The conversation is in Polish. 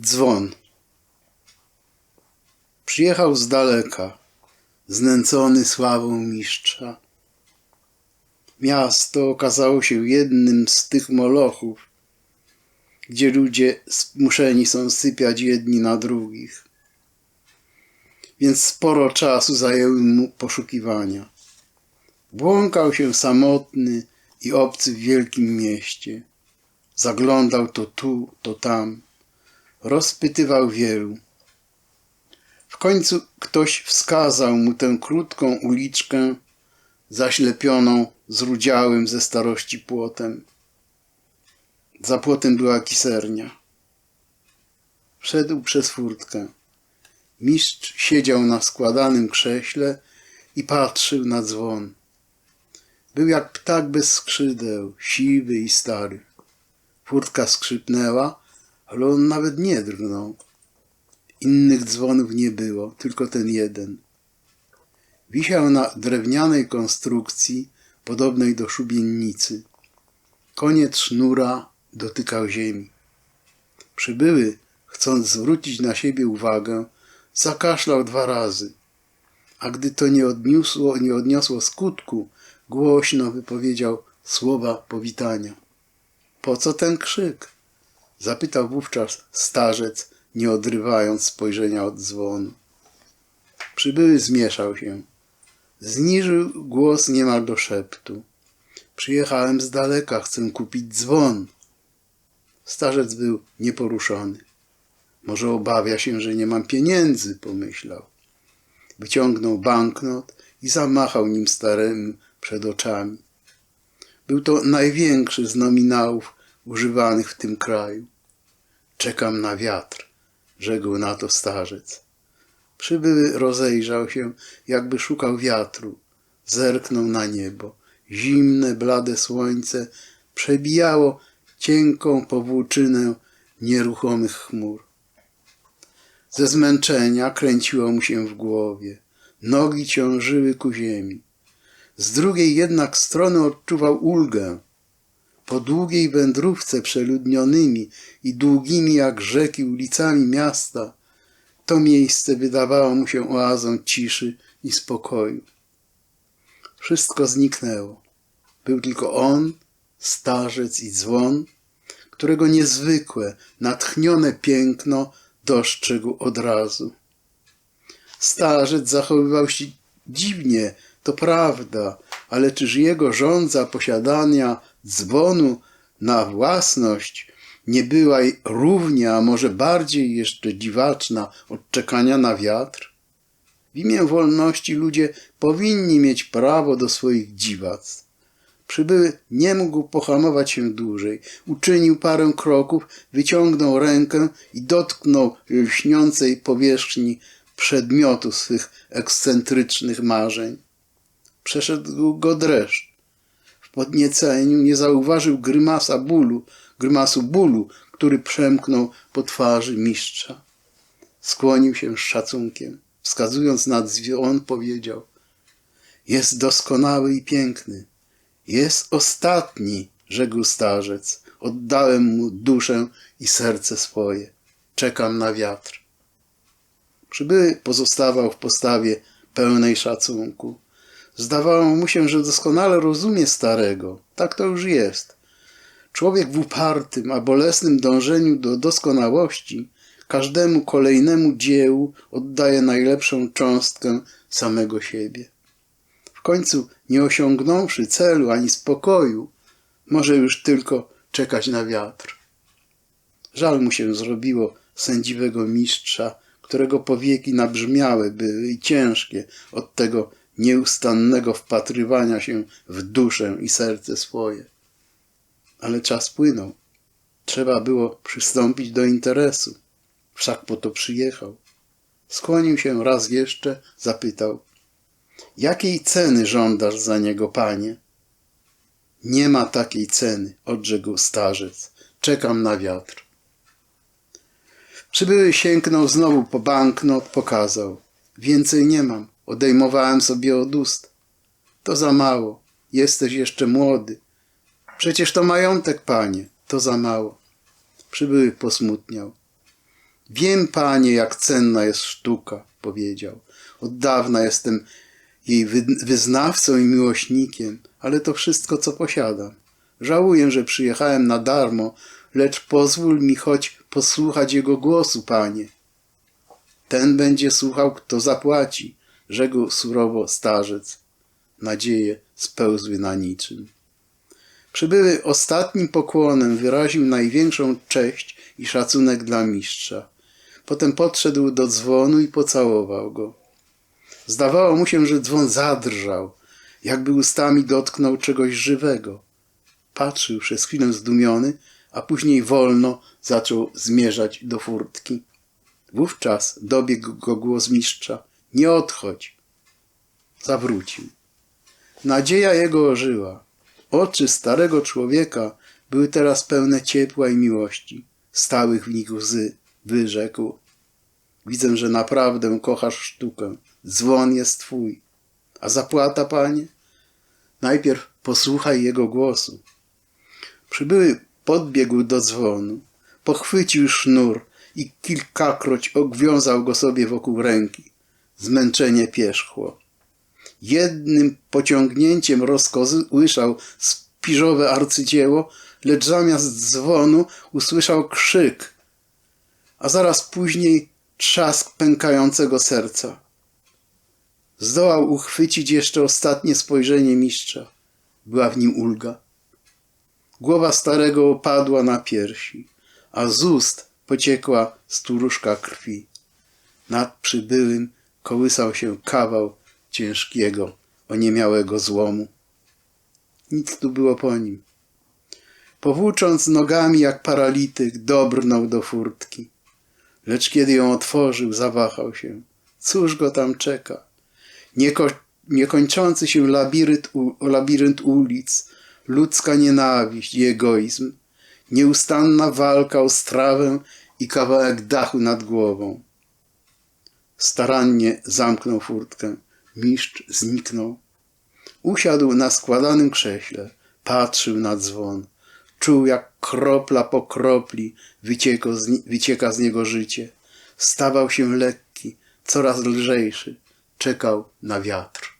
Dzwon. Przyjechał z daleka, znęcony sławą mistrza. Miasto okazało się jednym z tych molochów, gdzie ludzie zmuszeni są sypiać jedni na drugich. Więc sporo czasu zajęły mu poszukiwania. Błąkał się samotny i obcy w wielkim mieście. Zaglądał to tu, to tam. Rozpytywał wielu. W końcu ktoś wskazał mu tę krótką uliczkę zaślepioną zrudziałym ze starości płotem. Za płotem była kisernia. Wszedł przez furtkę. Mistrz siedział na składanym krześle i patrzył na dzwon. Był jak ptak bez skrzydeł, siwy i stary. Furtka skrzypnęła, ale on nawet nie drgnął. Innych dzwonów nie było, tylko ten jeden. Wisiał na drewnianej konstrukcji, podobnej do szubienicy. Koniec sznura dotykał ziemi. Przybyły, chcąc zwrócić na siebie uwagę, zakaszlał dwa razy, a gdy to nie odniosło, nie odniosło skutku, głośno wypowiedział słowa powitania. Po co ten krzyk? Zapytał wówczas starzec, nie odrywając spojrzenia od dzwonu. Przybyły zmieszał się. Zniżył głos niemal do szeptu. Przyjechałem z daleka, chcę kupić dzwon. Starzec był nieporuszony. Może obawia się, że nie mam pieniędzy, pomyślał. Wyciągnął banknot i zamachał nim staremu przed oczami. Był to największy z nominałów używanych w tym kraju. Czekam na wiatr, rzekł na to starzec. Przybyły rozejrzał się, jakby szukał wiatru. Zerknął na niebo. Zimne, blade słońce przebijało cienką powłóczynę nieruchomych chmur. Ze zmęczenia kręciło mu się w głowie. Nogi ciążyły ku ziemi. Z drugiej jednak strony odczuwał ulgę. Po długiej wędrówce przeludnionymi i długimi jak rzeki ulicami miasta, to miejsce wydawało mu się oazą ciszy i spokoju. Wszystko zniknęło. Był tylko on, starzec i dzwon, którego niezwykłe, natchnione piękno dostrzegł od razu. Starzec zachowywał się dziwnie, to prawda, ale czyż jego żądza posiadania dzwonu na własność nie była równie, a może bardziej jeszcze dziwaczna od czekania na wiatr? W imię wolności ludzie powinni mieć prawo do swoich dziwactw. Przybyły nie mógł pohamować się dłużej. Uczynił parę kroków, wyciągnął rękę i dotknął lśniącej powierzchni przedmiotu swych ekscentrycznych marzeń. Przeszedł go dreszcz. Podnieceniu nie zauważył grymasa bólu, grymasu bólu, który przemknął po twarzy mistrza. Skłonił się z szacunkiem. Wskazując na dzwon, powiedział: Jest doskonały i piękny. Jest ostatni, rzekł starzec. Oddałem mu duszę i serce swoje. Czekam na wiatr. Przybyły pozostawał w postawie pełnej szacunku. Zdawało mu się, że doskonale rozumie starego. Tak to już jest. Człowiek w upartym, a bolesnym dążeniu do doskonałości każdemu kolejnemu dziełu oddaje najlepszą cząstkę samego siebie. W końcu, nie osiągnąwszy celu ani spokoju, może już tylko czekać na wiatr. Żal mu się zrobiło sędziwego mistrza, którego powieki nabrzmiałe były i ciężkie od tego nieustannego wpatrywania się w duszę i serce swoje. Ale czas płynął. Trzeba było przystąpić do interesu. Wszak po to przyjechał. Skłonił się raz jeszcze, zapytał. Jakiej ceny żądasz za niego, panie? Nie ma takiej ceny, odrzekł starzec. Czekam na wiatr. Przybyły sięgnął znowu po banknot, pokazał. Więcej nie mam. Odejmowałem sobie od ust. To za mało. Jesteś jeszcze młody. Przecież to majątek, panie. To za mało. Przybyły posmutniał. Wiem, panie, jak cenna jest sztuka, powiedział. Od dawna jestem jej wy- wyznawcą i miłośnikiem, ale to wszystko, co posiadam. Żałuję, że przyjechałem na darmo, lecz pozwól mi choć posłuchać jego głosu, panie. Ten będzie słuchał, kto zapłaci, rzekł surowo starzec. Nadzieje spełzły na niczym. Przybyły ostatnim pokłonem wyraził największą cześć i szacunek dla mistrza. Potem podszedł do dzwonu i pocałował go. Zdawało mu się, że dzwon zadrżał, jakby ustami dotknął czegoś żywego. Patrzył przez chwilę zdumiony, a później wolno zaczął zmierzać do furtki. Wówczas dobiegł go głos mistrza. Nie odchodź. Zawrócił. Nadzieja jego ożyła. Oczy starego człowieka były teraz pełne ciepła i miłości. Stałych w nich łzy. Wyrzekł. Widzę, że naprawdę kochasz sztukę. Dzwon jest twój. A zapłata, panie? Najpierw posłuchaj jego głosu. Przybyły podbiegł do dzwonu, pochwycił sznur i kilkakroć obwiązał go sobie wokół ręki. Zmęczenie pierzchło. Jednym pociągnięciem rozkołysał spiżowe arcydzieło, lecz zamiast dzwonu usłyszał krzyk, a zaraz później trzask pękającego serca. Zdołał uchwycić jeszcze ostatnie spojrzenie mistrza. Była w nim ulga. Głowa starego opadła na piersi, a z ust pociekła sturuszka krwi. Nad przybyłym kołysał się kawał ciężkiego, oniemiałego złomu. Nic tu było po nim. Powłócząc nogami jak paralityk, dobrnął do furtki. Lecz kiedy ją otworzył, zawahał się. Cóż go tam czeka? Nieko, niekończący się labirynt, labirynt ulic, ludzka nienawiść i egoizm, nieustanna walka o strawę i kawałek dachu nad głową. Starannie zamknął furtkę. Mistrz zniknął. Usiadł na składanym krześle, patrzył na dzwon. Czuł, jak kropla po kropli z, wycieka z niego życie. Stawał się lekki, coraz lżejszy. Czekał na wiatr.